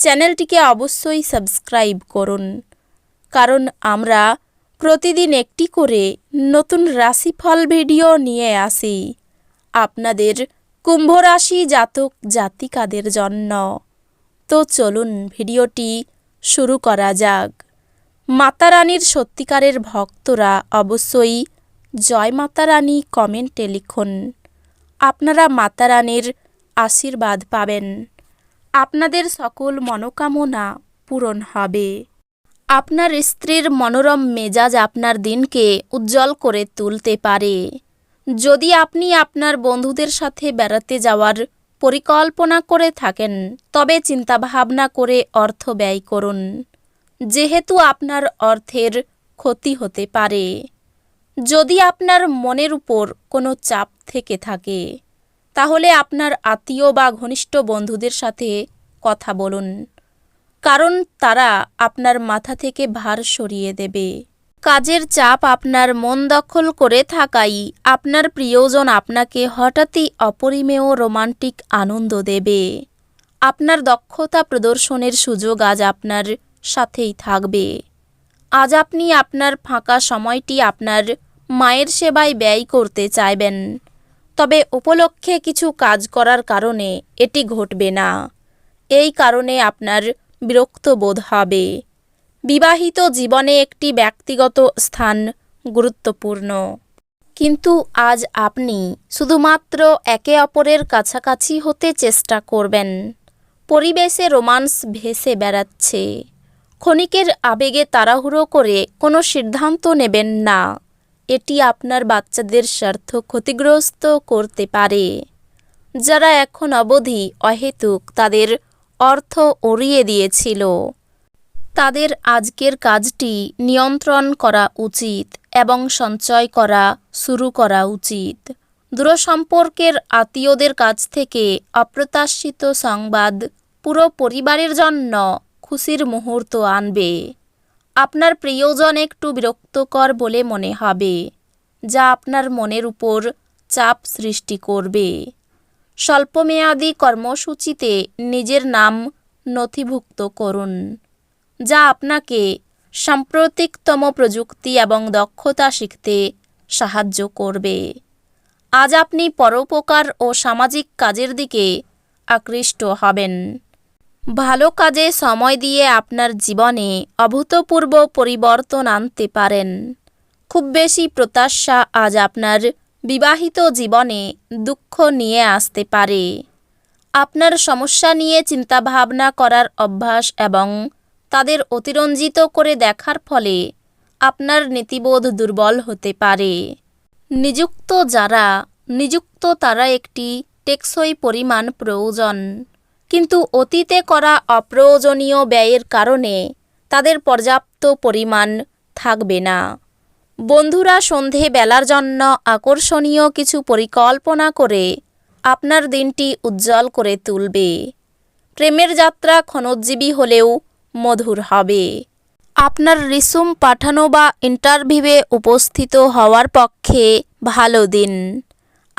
চ্যানেলটিকে অবশ্যই সাবস্ক্রাইব করুন। কারণ আমরা প্রতিদিন একটি করে নতুন রাশিফল ভিডিও নিয়ে আসি আপনাদের কুম্ভ রাশি জাতক জাতিকাদের জন্য। তো চলুন ভিডিওটি শুরু করা যাক। মাতা রানীর সত্যিকারের ভক্তরা অবশ্যই জয় মাতা রানী কমেন্টে লিখুন। আপনারা মাতা রানীর আশীর্বাদ পাবেন। আপনাদের সকল মনোকামনা পূরণ হবে। আপনার স্ত্রীর মনোরম মেজাজ আপনার দিনকে উজ্জ্বল করে তুলতে পারে। যদি আপনি আপনার বন্ধুদের সাথে বেড়াতে যাওয়ার পরিকল্পনা করে থাকেন, তবে চিন্তাভাবনা করে অর্থ ব্যয় করুন। যেহেতু আপনার অর্থের ক্ষতি হতে পারে। যদি আপনার মনের উপর কোনো চাপ থেকে থাকে তাহলে আপনার আত্মীয় বা ঘনিষ্ঠ বন্ধুদের সাথে কথা বলুন। কারণ তারা আপনার মাথা থেকে ভার সরিয়ে দেবে। কাজের চাপ আপনার মন দখল করে থাকাই আপনার প্রিয়জন আপনাকে হঠাৎই অপরিমেয় রোমান্টিক আনন্দ দেবে। আপনার দক্ষতা প্রদর্শনের সুযোগ আজ আপনার সাথেই থাকবে। আজ আপনি আপনার ফাঁকা সময়টি আপনার মায়ের সেবায় ব্যয় করতে চাইবেন। তবে উপলক্ষে কিছু কাজ করার কারণে এটি ঘটবে না। এই কারণে আপনার বিরক্ত বোধ হবে। বিবাহিত জীবনে একটি ব্যক্তিগত স্থান গুরুত্বপূর্ণ। কিন্তু আজ আপনি শুধুমাত্র একে অপরের কাছাকাছি হতে চেষ্টা করবেন। পরিবেশে রোমান্স ভেসে বেড়াচ্ছে। ক্ষণিকের আবেগে তাড়াহুড়ো করে কোনো সিদ্ধান্ত নেবেন না। এটি আপনার বাচ্চাদের স্বার্থ ক্ষতিগ্রস্ত করতে পারে। যারা এখন অবধি অহেতুক তাদের অর্থ উড়িয়ে দিয়েছিল। তাদের আজকের কাজটি নিয়ন্ত্রণ করা উচিত এবং সঞ্চয় করা শুরু করা উচিত। দূরসম্পর্কের আত্মীয়দের কাছ থেকে অপ্রত্যাশিত সংবাদ পুরো পরিবারের জন্য খুশির মুহূর্ত আনবে। আপনার প্রিয়জন একটু বিরক্তকর বলে মনে হবে, যা আপনার মনের উপর চাপ সৃষ্টি করবে। স্বল্পমেয়াদী কর্মসূচিতে নিজের নাম নথিভুক্ত করুন, যা আপনাকে সাম্প্রতিকতম প্রযুক্তি এবং দক্ষতা শিখতে সাহায্য করবে। আজ আপনি পরোপকার ও সামাজিক কাজের দিকে আকৃষ্ট হবেন। ভালো কাজে সময় দিয়ে আপনার জীবনে অভূতপূর্ব পরিবর্তন আনতে পারেন। খুব বেশি প্রত্যাশা আজ আপনার বিবাহিত জীবনে দুঃখ নিয়ে আসতে পারে। আপনার সমস্যা নিয়ে চিন্তাভাবনা করার অভ্যাস এবং তাদের অতিরঞ্জিত করে দেখার ফলে আপনার নীতিবোধ দুর্বল হতে পারে। নিযুক্ত যারা, নিযুক্ত তারা একটি টেকসই পরিমাণ প্রয়োজন। কিন্তু অতীতে করা অপ্রয়োজনীয় ব্যয়ের কারণে তাদের পর্যাপ্ত পরিমাণ থাকবে না। বন্ধুরা, সন্ধে বেলার জন্য আকর্ষণীয় কিছু পরিকল্পনা করে আপনার দিনটি উজ্জ্বল করে তুলবে। প্রেমের যাত্রা ক্ষণোজ্জীবী হলেও মধুর হবে। আপনার রিসুম পাঠানো বা ইন্টারভিউয়ে উপস্থিত হওয়ার পক্ষে ভালো দিন।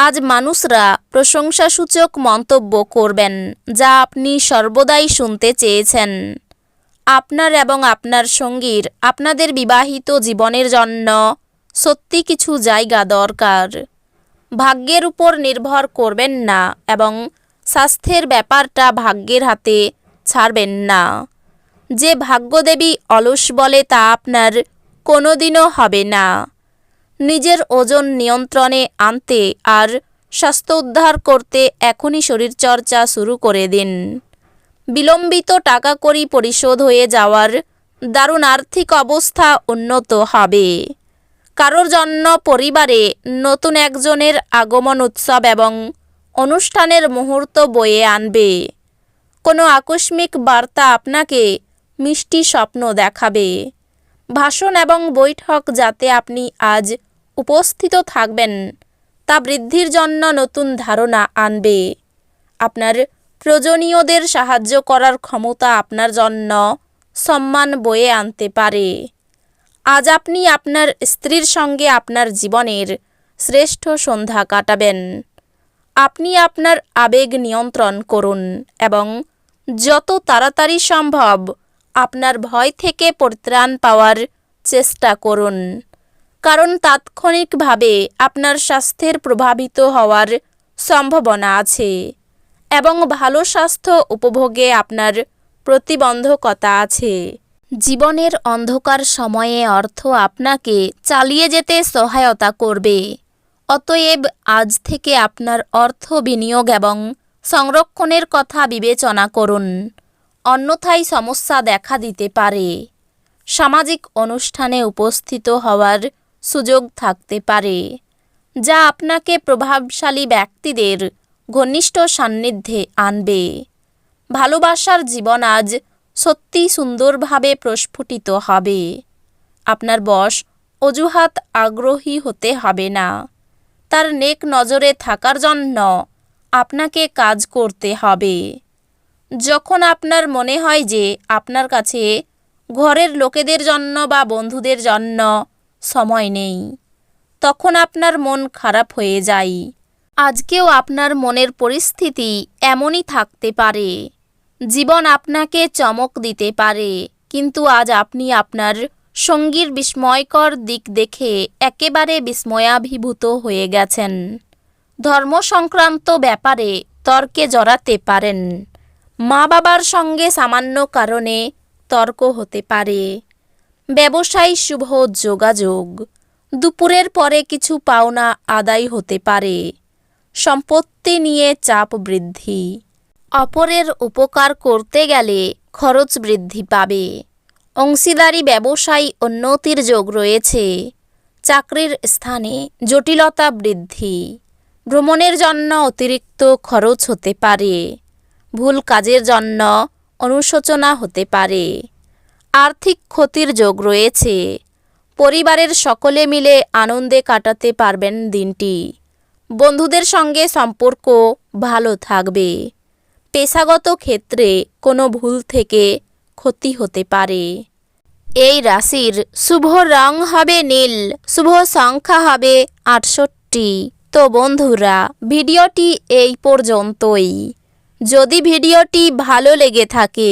আজ মানুষরা প্রশংসাসূচক মন্তব্য করবেন, যা আপনি সর্বদাই শুনতে চেয়েছেন। আপনার এবং আপনার সঙ্গীর, আপনাদের বিবাহিত জীবনের জন্য সত্যি কিছু জায়গা দরকার। ভাগ্যের উপর নির্ভর করবেন না এবং স্বাস্থ্যের ব্যাপারটা ভাগ্যের হাতে ছাড়বেন না। যে ভাগ্যদেবী অলস বলে তা আপনার কোনোদিনও হবে না। নিজের ওজন নিয়ন্ত্রণে আনতে আর স্বাস্থ্য উদ্ধার করতে এখনই শরীরচর্চা শুরু করে দিন। বিলম্বিত টাকা কড়ি পরিশোধ হয়ে যাওয়ার দারুণ আর্থিক অবস্থা উন্নত হবে। কারোর জন্য পরিবারে নতুন একজনের আগমন উৎসব এবং অনুষ্ঠানের মুহূর্ত বয়ে আনবে। কোনো আকস্মিক বার্তা আপনাকে মিষ্টি স্বপ্ন দেখাবে। ভাষণ এবং বৈঠক যাতে আপনি আজ উপস্থিত থাকবেন, তা বৃদ্ধির জন্য নতুন ধারণা আনবে। আপনার প্রয়োজনীয়দের সাহায্য করার ক্ষমতা আপনার জন্য সম্মান বয়ে আনতে পারে। আজ আপনি আপনার স্ত্রীর সঙ্গে আপনার জীবনের শ্রেষ্ঠ সন্ধ্যা কাটাবেন। আপনি আপনার আবেগ নিয়ন্ত্রণ করুন এবং যত তাড়াতাড়ি সম্ভব আপনার ভয় থেকে পরিত্রাণ পাওয়ার চেষ্টা করুন। কারণ তাৎক্ষণিকভাবে আপনার স্বাস্থ্যের প্রভাবিত হওয়ার সম্ভাবনা আছে এবং ভালো স্বাস্থ্য উপভোগে আপনার প্রতিবন্ধকতা আছে। জীবনের অন্ধকার সময়ে অর্থ আপনাকে চালিয়ে যেতে সহায়তা করবে। অতএব আজ থেকে আপনার অর্থ বিনিয়োগ এবং সংরক্ষণের কথা বিবেচনা করুন। অন্যথায় সমস্যা দেখা দিতে পারে। সামাজিক অনুষ্ঠানে উপস্থিত হওয়ার সুযোগ থাকতে পারে, যা আপনাকে প্রভাবশালী ব্যক্তিদের ঘনিষ্ঠ সান্নিধ্যে আনবে। ভালোবাসার জীবন আজ সত্যি সুন্দরভাবে প্রস্ফুটিত হবে। আপনার বস অজুহাত আগ্রহী হতে হবে না। তার নেক নজরে থাকার জন্য আপনাকে কাজ করতে হবে। যখন আপনার মনে হয় যে আপনার কাছে ঘরের লোকেদের জন্য বা বন্ধুদের জন্য সময় নেই। তখন আপনার মন খারাপ হয়ে যায়। আজকেও আপনার মনের পরিস্থিতি এমনই থাকতে পারে। জীবন আপনাকে চমক দিতে পারে, কিন্তু আজ আপনি আপনার সঙ্গীর বিস্ময়কর দিক দেখে একেবারে বিস্ময়াভিভূত হয়ে গেছেন। ধর্ম সংক্রান্ত ব্যাপারে তর্কে জড়াতে পারেন। মা বাবার সঙ্গে সামান্য কারণে তর্ক হতে পারে। ব্যবসায়ী শুভ যোগাযোগ। দুপুরের পরে কিছু পাওনা আদায় হতে পারে। সম্পত্তি নিয়ে চাপ বৃদ্ধি। অপরের উপকার করতে গেলে খরচ বৃদ্ধি পাবে। অংশীদারি ব্যবসায়ী উন্নতির যোগ রয়েছে। চাকরির স্থানে জটিলতা বৃদ্ধি। ভ্রমণের জন্য অতিরিক্ত খরচ হতে পারে। ভুল কাজের জন্য অনুশোচনা হতে পারে। আর্থিক ক্ষতির যোগ রয়েছে। পরিবারের সকলে মিলে আনন্দে কাটাতে পারবেন দিনটি। বন্ধুদের সঙ্গে সম্পর্ক ভালো থাকবে। পেশাগত ক্ষেত্রে কোনো ভুল থেকে ক্ষতি হতে পারে। এই রাশির শুভ রং হবে নীল, শুভ সংখ্যা হবে আটষট্টি। তো বন্ধুরা, ভিডিওটি এই পর্যন্তই। যদি ভিডিওটি ভালো লেগে থাকে